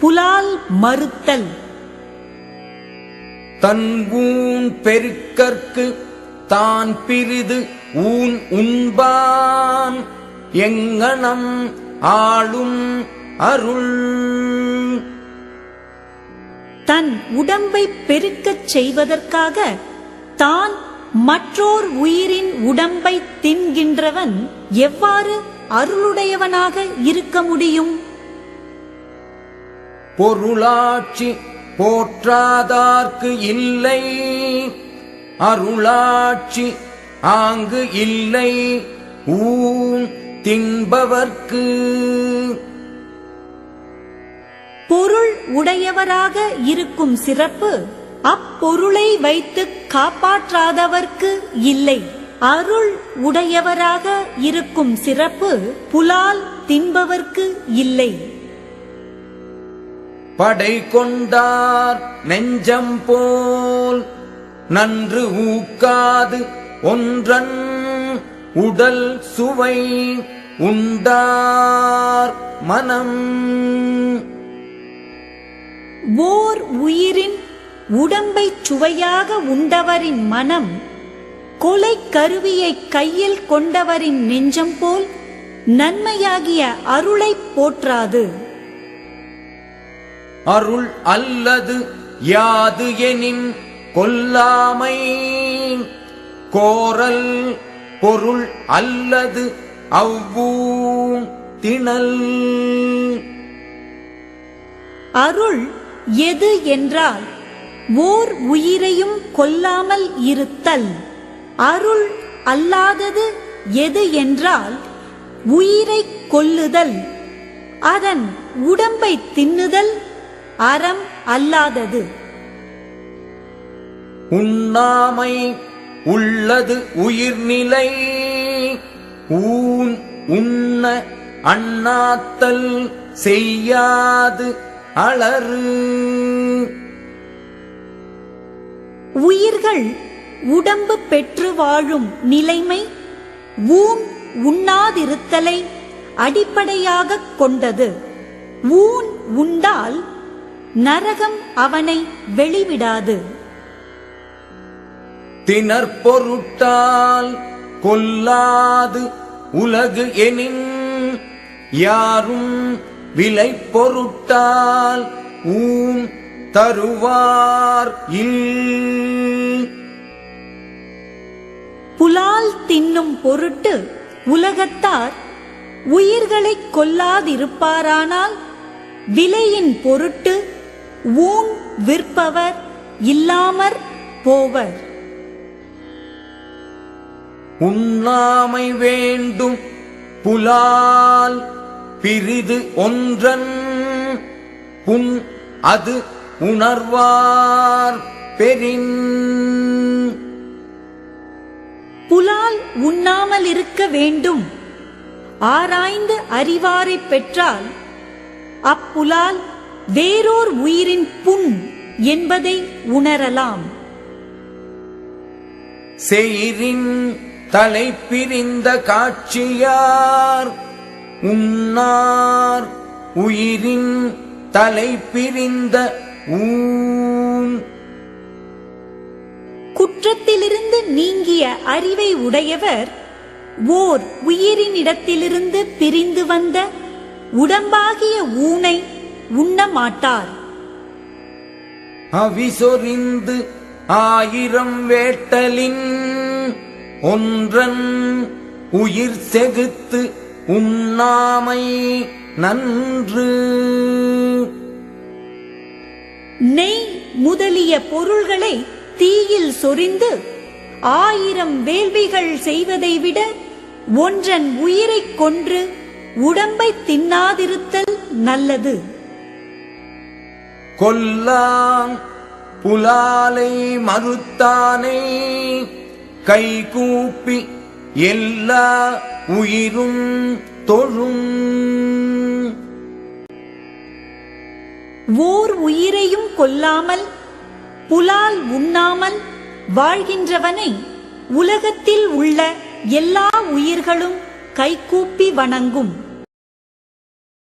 புலால் மறுத்தல். தன் ஊன் பெருக்கற்கு தான் பிரிது ஊன் உண்பான். எங்கனம் ஆளும் அருள். தன் உடம்பை பெருக்கச் செய்வதற்காக தான் மற்றோர் உயிரின் உடம்பை தின்கின்றவன் எவ்வாறு அருளுடையவனாக இருக்க முடியும்? பொருளாட்சி போற்றாதார்க்கு இல்லை. அருளாட்சி ஆங்கு இல்லை. ஊம் தின்பவர்க்கு. பொருள் உடையவராக இருக்கும் சிறப்பு அப்பொருளை வைத்து காப்பாற்றாதவர்க்கு இல்லை. அருள் உடையவராக இருக்கும் சிறப்பு புலால் தின்பவர்க்கு இல்லை. படை கொண்டார் நெஞ்சம் போல். நன்று ஊக்காது ஒன்றன் உடல் சுவை உண்டார் மனம். ஓர் உயிரின் உடம்பை சுவையாக உண்டவரின் மனம் கொலை கருவியை கையில் கொண்டவரின் நெஞ்சம் போல் நன்மையாகிய அருளைப் போற்றாது. அருள் அல்லது யாது எனின் கொல்லாமை. கோரல் பொருள் அல்லது அவ்வூ திணல். அருள் எது என்றால் ஓர் உயிரையும் கொல்லாமல் இருத்தல். அருள் அல்லாதது எது என்றால் உயிரை கொல்லுதல். அதன் உடம்பை தின்னுதல் அறம் அல்லாதது. உண்ணாமை உள்ளது உயிர்நிலை. ஊன் உண்ண அண்ணாத்தல் செய்யாது அளறு உயிர்கள் உடம்பு பெற்று வாழும் நிலைமை ஊன் உண்ணாதிருத்தலை அடிப்படையாகக் கொண்டது. ஊன் உண்டால் நரகம் அவனை வெளிவிடாது. திணற்பொருட்டால் கொல்லாது உலகு எனின் யாரும் விலை பொருட்டால் ஊன் தருவார் இல். புலால் தின்னும் பொருட்டு உலகத்தார் உயிர்களைக் கொல்லாதிருப்பாரானால் விலையின் பொருட்டு ஊன் விற்பவர் இல்லாமற் போவர். உண்ணாமை வேண்டும் புலால் பிரிது ஒன்றன். புன் அது உணர்வார் பெரின் புலால் உண்ணாமல் இருக்க வேண்டும். ஆராய்ந்து அறிவாரைப் பெற்றால் அப்புலால் வேறோர் உயிரின் புண் என்பதை உணரலாம். செயிரின் தலை பிரிந்த காட்சியார் உன்னார் உயிரின் தலை பிரிந்த ஊன் குற்றத்திலிருந்து நீங்கிய அறிவை உடையவர் ஓர் உயிரினிடத்திலிருந்து பிரிந்து வந்த உடம்பாகிய ஊனை உண்ண மாட்டார் அவிசொரிந்து ஆயிரம் வேட்டலின் ஒன்றன் உயிர் செகுத்து உண்ணாமை நன்று. நெய் முதலிய பொருள்களை தீயில் சொரிந்து ஆயிரம் வேள்விகள் செய்வதை விட ஒன்றன் உயிரைக் கொன்று உடம்பை தின்னாதிருத்தல் நல்லது. கொல்லாம் புலாலை மறுத்தானே. கை கூப்பி எல்லா உயிரும் தொழும். ஓர் உயிரையும் கொல்லாமல் புலால் உண்ணாமல் வாழ்கின்றவனை உலகத்தில் உள்ள எல்லா உயிர்களும் கைகூப்பி வணங்கும்.